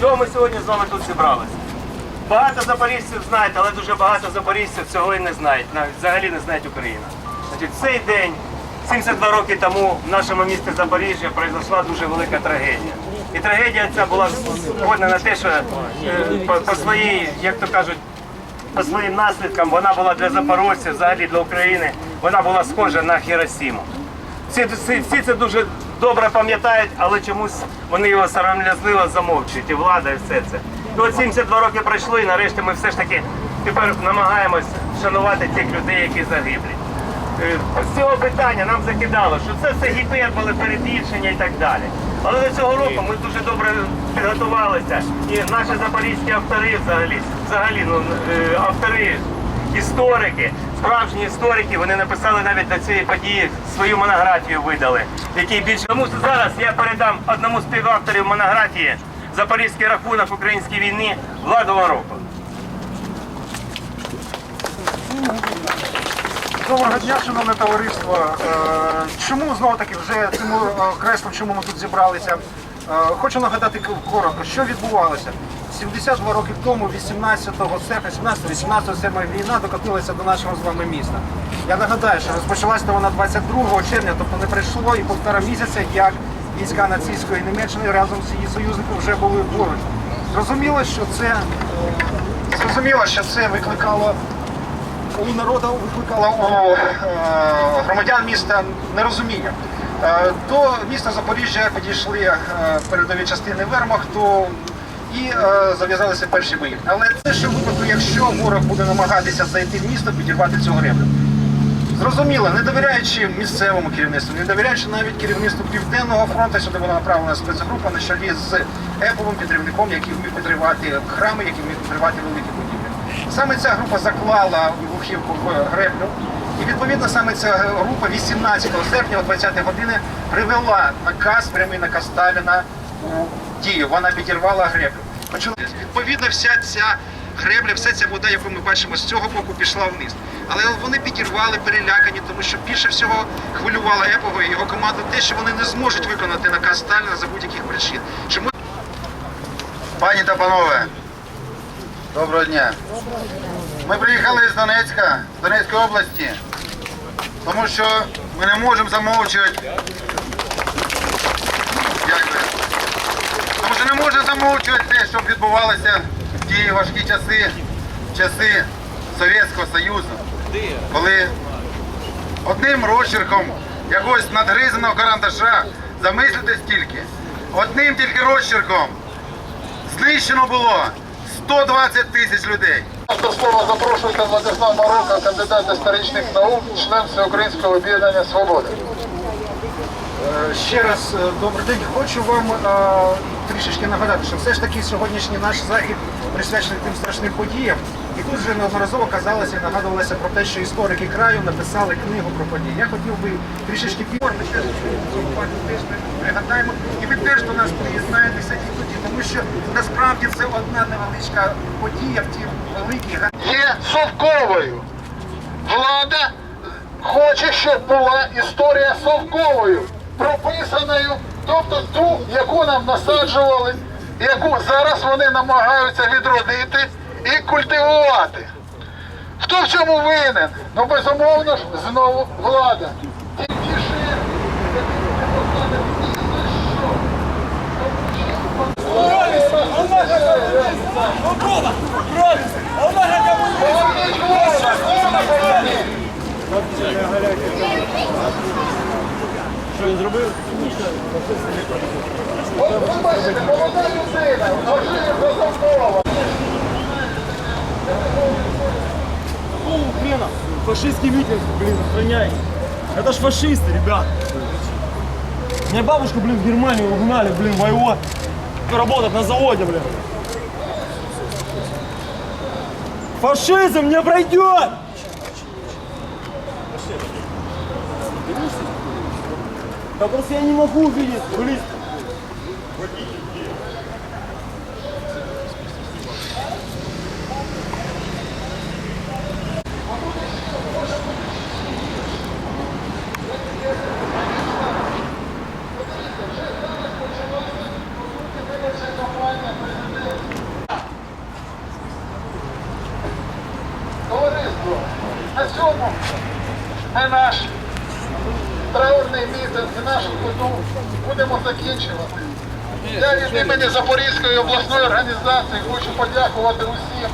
Чого ми сьогодні з вами тут зібралися? Багато запоріжців знають, але дуже багато запоріжців цього і не знають, навіть взагалі не знають Україну. Значить, цей день, 72 роки тому, в нашому місті Запоріжжя пройшла дуже велика трагедія. І трагедія ця була схожа на те, що е, по, по своїй, як то кажуть, по своїм наслідкам вона була для запорожців, взагалі для України, вона була схожа на Хіросіму. Всі, всі, всі це дуже добре пам'ятають, але чомусь вони його сором'язливо замовчують, і влада, і все це. І от 72 роки пройшло, і нарешті ми все ж таки тепер намагаємось вшанувати тих людей, які загиблі. Е, З цього питання нам закидало, що це все гіперболи, перебільшення і так далі. Але до цього року ми дуже добре підготувалися. І наші запорізькі автори взагалі, взагалі ну, е, автори історики, справжні історики, вони написали навіть до цієї події свою монографію видали, який більше тому що зараз я передам одному з співавторів монографії Запорізький рахунок українській війни Владу Вороку. Доброго дня, шановне товариство. Е, Чому знову таки вже цим е, креслом, чому ми тут зібралися? Е, Хочу нагадати коротко, що відбувалося. 72 роки тому, 18 серпня, 17-18 серпня війна докотилася до нашого з вами міста. Я нагадаю, що розпочалася вона 22 червня, тобто не пройшло і півтора місяця, як війська нацистської Німеччини разом з її союзниками вже були поруч. Зрозуміло, що це е, зрозуміло, що це викликало у народу викликало у е, громадян міста нерозуміння. Е, До міста Запоріжжя підійшли е, передові частини Вермахту і е, зав'язалися перші бої. Але це ще в випадку, якщо ворог буде намагатися зайти в місто, підірвати цю греблю. Зрозуміло, не довіряючи місцевому керівництву, не довіряючи навіть керівництву Південного фронту, сюди була направлена спецгрупа на чолі з еповим підривником, який вмів підривати храми, який вмів підривати великі будівлі. Саме ця група заклала вибухівку в греблю. І відповідно саме ця група 18 серпня о 20 години привела наказ, прямий наказ Сталіна у дію. Вона підірвала греблю. Відповідно вся ця гребля, вся ця вода, яку ми бачимо з цього боку, пішла вниз. Але вони підірвали, перелякані, тому що більше всього хвилювало Епого і його команду те, що вони не зможуть виконати наказ Сталіна за будь-яких причин. Чому Пані та панове, доброго дня. Ми приїхали з Донецька, з Донецької області, тому що ми не можемо замовчувати. Дякую. Тому що не можемо замовчувати те, що відбувалося в ті важкі часи, часи Совєтського Союзу, коли одним розчерком якогось надгризаного карандаша замислитись тільки, одним тільки розчерком знищено було 120 тисяч людей. До слова запрошується Владислав Марука, кандидат історичних наук, член Всеукраїнського об'єднання «Свобода». Е, Ще раз е, добрий день. Хочу вам е, трішечки нагадати, що все ж таки сьогоднішній наш захід присвячений тим страшним подіям. І тут вже неодноразово казалося і нагадувалося про те, що історики краю написали книгу про події. Я хотів би трішечки теж пригадаємо, і ви теж до нас приєднаєтеся і тоді, тому що насправді це одна невеличка подія в тій великій Є совковою. Влада хоче, щоб була історія совковою, прописаною, тобто ту, яку нам насаджували, яку зараз вони намагаються відродити і культивувати. Хто в цьому винен? Ну, безумовно ж, знову влада. Ті тіші, От ви бачите, молода людина, можливо, розумова. Какого хрена? Фашистский митинг, блин, охраняй. Это ж фашисты, ребят. Меня бабушку, блин, в Германию угнали, блин, воевать. Работать на заводе, блин. Фашизм не пройдет! Да просто я не могу увидеть, блин. траурний місяць нашу ходу будемо закінчувати. Я від імені Запорізької обласної організації хочу подякувати усім.